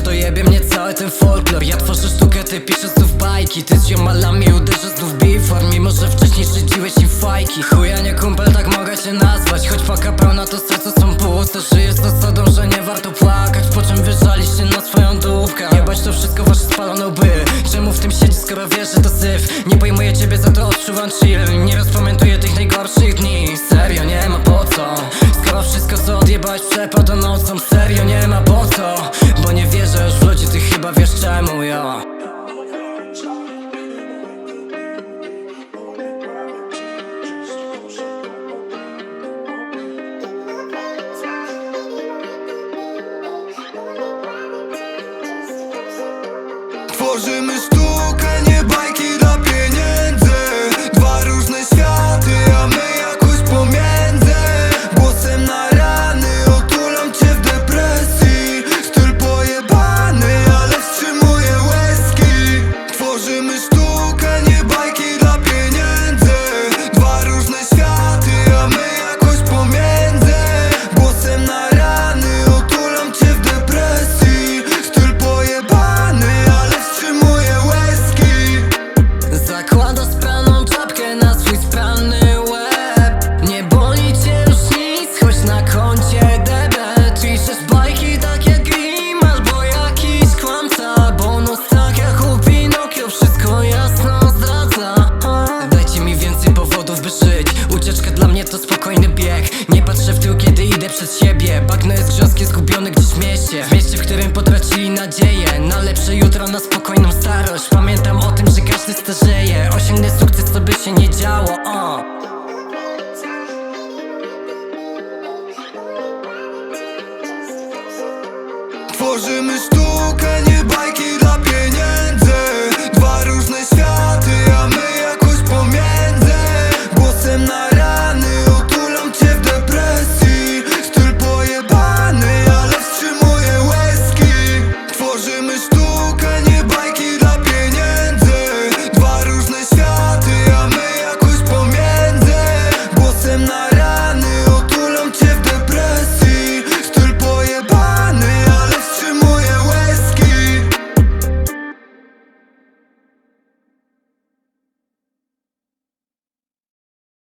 to jebie mnie cały ten folklor. Ja tworzę sztukę, ty piszesz znów bajki. Ty z ziomalami uderzasz znów bifor Mimo, że wcześniej szydziłeś im fajki. Chuja nie kumpel, tak mogę cię nazwać. Choć paka pełna to serce są puste. Żyję z zasadą, że nie warto płakać. Po czym wyżalisz się na swoją dupkę? Jebać to wszystko wasze spalone łby. Czemu w tym siedzi, skoro wiesz, że to syf? Nie pojmuję ciebie, za to odczuwam chill. Nie rozpamiętuję tych najgorszych odjebałeś przepada nocą Serio, nie ma po co Bo nie wierzę już w ludzi, ty chyba wiesz czemu, ja Tworzymy sztukę, Ucieczka dla mnie to spokojny bieg. Nie patrzę w tył, kiedy idę przed siebie. Bagno jest grząskie, zgubiony gdzieś w mieście. W mieście, w którym potracili nadzieję. Na lepsze jutro, na spokojną starość. Pamiętam o tym, że każdy starzeje. Osiągnę sukces, co by się nie działo o. Tworzymy sztukę,